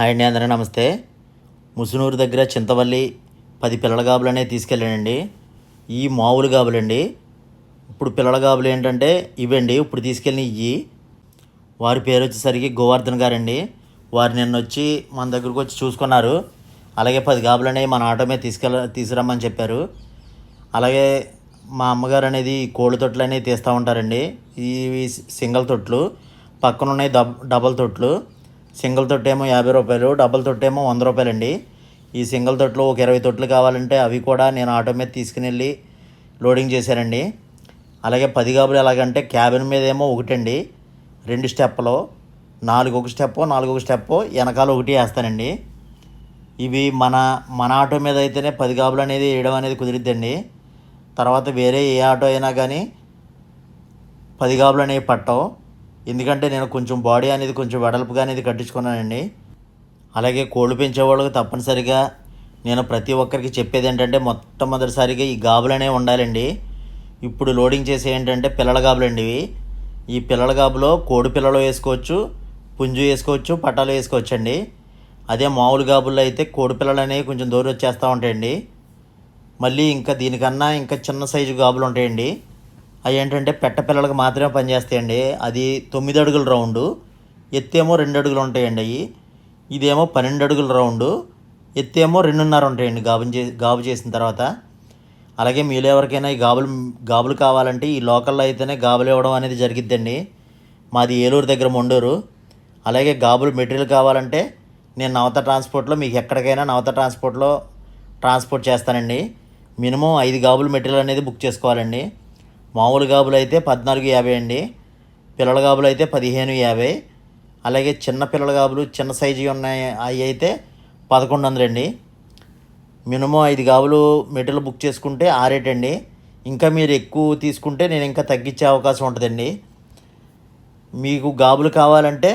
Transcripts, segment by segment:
Hi అండి అందరూ నమస్తే. ముసునూరు దగ్గర చింతవల్లి పది పిల్లల గాబులు అనేవి తీసుకెళ్ళానండి. ఈ మామూలు గాబులండి. ఇప్పుడు పిల్లల గాబులు ఏంటంటే ఇవండి ఇప్పుడు తీసుకెళ్ళిన ఇవి వారి పేరు వచ్చేసరికి గోవర్ధన్ గారండి. వారు నిన్న వచ్చి మన దగ్గరకు వచ్చి చూసుకున్నారు. అలాగే పది గాబులు అనేవి మన ఆటో మీద తీసుకెళ్ళ తీసుకురమ్మని చెప్పారు. అలాగే మా అమ్మగారు అనేది కోళ్ళ తొట్లు అనేవి తీస్తూ ఉంటారండి. ఇవి సింగిల్ తొట్లు. పక్కన ఉన్నాయి డబ్ డబల్ తొట్లు. సింగిల్ తొట్టేమో యాభై రూపాయలు డబల్ తొట్టేమో వంద రూపాయలండి. ఈ సింగిల్ తొట్టులో ఒక ఇరవై తొట్లు కావాలంటే అవి కూడా నేను ఆటో మీద తీసుకుని వెళ్ళి లోడింగ్ చేశానండి. అలాగే పది కాబులు ఎలాగంటే క్యాబిన్ మీద ఏమో ఒకటండి రెండు స్టెప్లో నాలుగు ఒక స్టెప్ నాలుగు ఒక స్టెప్ వెనకాల ఒకటి వేస్తానండి. ఇవి మన మన ఆటో మీద అయితేనే పది కాబులు అనేది వేయడం అనేది కుదిరిద్దండి. తర్వాత వేరే ఏ ఆటో అయినా కానీ పది కాబులు అనేవి పట్టవు. ఎందుకంటే నేను కొంచెం బాడీ అనేది కొంచెం వెడల్పుగా అనేది కట్టించుకున్నానండి. అలాగే కోళ్ళు పెంచేవాళ్ళకి తప్పనిసరిగా నేను ప్రతి ఒక్కరికి చెప్పేది ఏంటంటే మొట్టమొదటిసారిగా ఈ గాబులు అనేవి ఉండాలండి. ఇప్పుడు లోడింగ్ చేసే ఏంటంటే పిల్లల గాబులు అండి ఇవి. ఈ పిల్లల గాబులో కోడి పిల్లలు వేసుకోవచ్చు పుంజు వేసుకోవచ్చు పట్టాలు వేసుకోవచ్చు అండి అదే మామూలు గాబుల్లో అయితే కోడి పిల్లలు అనేవి కొంచెం దూరం వచ్చేస్తూ ఉంటాయండి. మళ్ళీ ఇంకా దీనికన్నా ఇంకా చిన్న సైజు గాబులు ఉంటాయండి. అవి ఏంటంటే పెట్ట పిల్లలకు మాత్రమే పనిచేస్తాయండి. అది తొమ్మిది అడుగుల రౌండు ఎత్తేమో రెండు అడుగులు ఉంటాయండి అవి ఇదేమో పన్నెండు అడుగుల రౌండు ఎత్తేమో రెండున్నర ఉంటాయండి గాబు చే గాబు చేసిన తర్వాత. అలాగే మీలో ఎవరికైనా ఈ గాబులు గాబులు కావాలంటే ఈ లోకల్లో అయితేనే గాబులు ఇవ్వడం అనేది జరిగిద్దండి. మాది ఏలూరు దగ్గర మొండూరు. అలాగే గాబులు మెటీరియల్ కావాలంటే నేను నవత ట్రాన్స్పోర్ట్లో మీకు ఎక్కడికైనా నవత ట్రాన్స్పోర్ట్లో ట్రాన్స్పోర్ట్ చేస్తానండి. మినిమం ఐదు గాబులు మెటీరియల్ అనేది బుక్ చేసుకోవాలండి. మామూలు గాబులు అయితే పద్నాలుగు యాభై అండి. పిల్లల గాబులు అయితే పదిహేను యాభై. అలాగే చిన్న పిల్లల గాబులు చిన్న సైజు ఉన్నాయి అవి అయితే పదకొండు వందలండి మినిమం ఐదు గాబులు మెటీరియల్ బుక్ చేసుకుంటే ఆ రేట్ అండి. ఇంకా మీరు ఎక్కువ తీసుకుంటే నేను ఇంకా తగ్గించే అవకాశం ఉంటుందండి. మీకు గాబులు కావాలంటే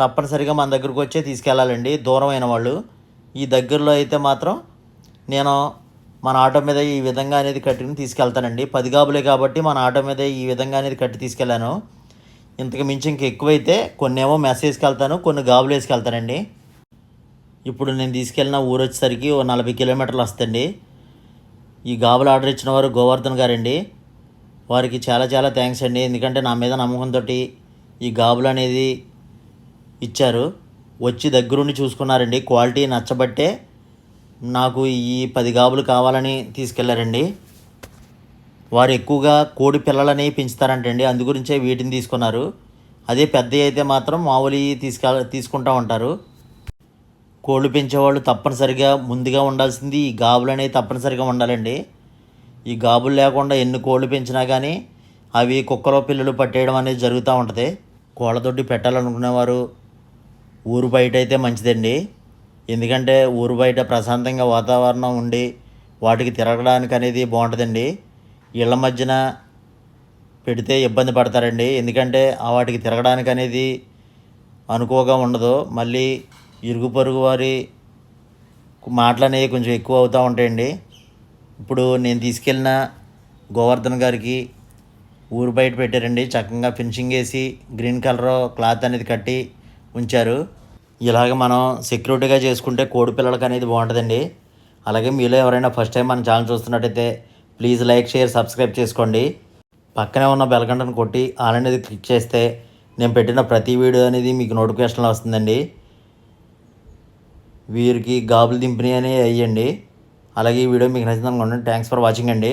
తప్పనిసరిగా మన దగ్గరకు వచ్చే తీసుకెళ్ళాలండి దూరమైన వాళ్ళు. ఈ దగ్గరలో అయితే మాత్రం నేను మన ఆటో మీద ఈ విధంగా అనేది కట్టుకుని తీసుకెళ్తానండి. పది గాబులే కాబట్టి మన ఆటో మీద ఈ విధంగా అనేది కట్టి తీసుకెళ్ళాను. ఇంతకు మించి ఇంక ఎక్కువైతే కొన్ని ఏమో మెసేజ్కి వెళ్తాను కొన్ని గాబులు వేసుకెళ్తానండి. ఇప్పుడు నేను తీసుకెళ్ళిన ఊరు వచ్చేసరికి ఓ నలభై కిలోమీటర్లు వస్తుంది ఈ గాబులు ఆర్డర్ ఇచ్చిన వారు గోవర్ధన్ గారండి. వారికి చాలా చాలా థ్యాంక్స్ అండి. ఎందుకంటే నా మీద నమ్మకంతో ఈ గాబులు అనేది ఇచ్చారు. వచ్చి దగ్గరుండి చూసుకున్నారండి. క్వాలిటీ నచ్చబట్టే నాకు ఈ పది గాబులు కావాలని తీసుకెళ్ళారండి. వారు ఎక్కువగా కోడి పిల్లలని పెంచుతారంటండి. అందు గురించే వీటిని తీసుకున్నారు. అదే పెద్ద అయితే మాత్రం మామూలు తీసుకె తీసుకుంటూ ఉంటారు. కోళ్ళు పెంచేవాళ్ళు తప్పనిసరిగా ముందుగా ఉండాల్సింది ఈ గాబులు అనేవి తప్పనిసరిగా ఉండాలండి. ఈ గాబులు లేకుండా ఎన్ని కోళ్ళు పెంచినా కానీ అవి కుక్కలో పిల్లలు పట్టేయడం అనేది జరుగుతూ ఉంటుంది. కోళ్ళతోటి పెట్టాలనుకునేవారు ఊరు బయట అయితే మంచిదండి. ఎందుకంటే ఊరు బయట ప్రశాంతంగా వాతావరణం ఉండి వాటికి తిరగడానికి అనేది బాగుంటుందండి. ఇళ్ళ మధ్యన పెడితే ఇబ్బంది పడతారండి. ఎందుకంటే ఆ వాటికి తిరగడానికి అనేది అనుకోగా ఉండదు. మళ్ళీ ఇరుగు పొరుగు వారి మాటలు అనేవి కొంచెం ఎక్కువ అవుతూ ఉంటాయండి. ఇప్పుడు నేను తీసుకెళ్ళిన గోవర్ధన్ గారికి ఊరు బయట పెట్టారండి. చక్కగా ఫినిషింగ్ వేసి గ్రీన్ కలర్ క్లాత్ అనేది కట్టి ఉంచారు. ఇలాగ మనం సెక్యూరిటీగా చేసుకుంటే కోడి పిల్లలకి అనేది బాగుంటుందండి. అలాగే మీలో ఎవరైనా ఫస్ట్ టైం మన ఛానల్ చూస్తున్నట్టయితే ప్లీజ్ లైక్ షేర్ సబ్స్క్రైబ్ చేసుకోండి. పక్కనే ఉన్న బెల్గంటను కొట్టి ఆల్ అనేది క్లిక్ చేస్తే నేను పెట్టిన ప్రతి వీడియో అనేది మీకు నోటిఫికేషన్లో వస్తుందండి. వీరికి గాబులు దింపినవి అనేవి వేయండి అలాగే ఈ వీడియో మీకు నచ్చిందనుకోండి థ్యాంక్స్ ఫర్ వాచింగ్ అండి.